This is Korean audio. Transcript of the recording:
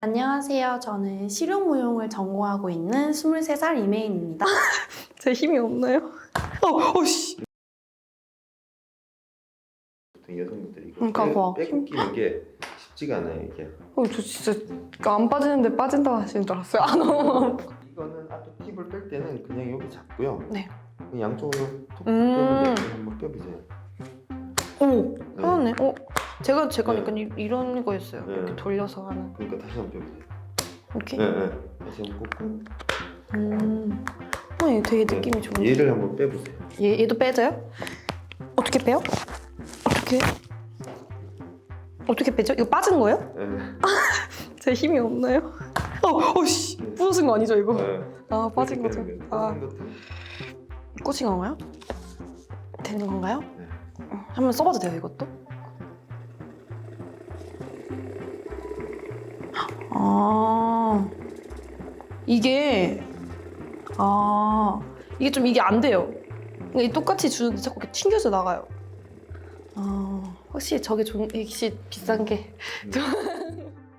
안녕하세요. 저는 실용무용을 전공하고 있는 23살 이메인입니다. 제 힘이 없나요? 어, 어 씨. 보통 여성분들이 이거 그러니까 봐. 빼, 빼고 끼는 게 쉽지가 않아요 이게 어, 저 진짜 안 빠지는데 빠진다고 하시는 줄 알았어요. 안 와. 이거는 앞에 팁을 뺄 때는 그냥 여기 잡고요 네. 그냥 양쪽으로 톡 음. 빼면 돼요 한번 빼보세요 오, 네. 편하네. 어, 제가 제가 네. 약간 이- 이런 거였어요. 네. 이렇게 돌려서 하는. 그러니까 다시 한번 빼보세요 이렇게. 네, 네. 다시 한번 꽂고 음. 어, 얘 되게 느낌이 네. 좋은데. 얘를 한번 빼보세요 얘 얘도 빼져요? 어떻게 빼요? 어떻게? 어떻게 빼죠? 이거 빠지는 거예요? 네. 제 힘이 없나요? 어, 어씨, 네. 부서진 거 아니죠 이거? 네. 아 빠진 이렇게 거죠? 빼는 거예요. 아 빠진 꽂힌 건가요? 되는 건가요? 네. 어, 한번 써봐도 돼요 이것도? 아 이게 아 이게 좀 이게 안 돼요. 똑같이 주는데 자꾸 이렇게 튕겨져 나가요. 아 확실히 저게 좀 역시 비싼 게 음. 좀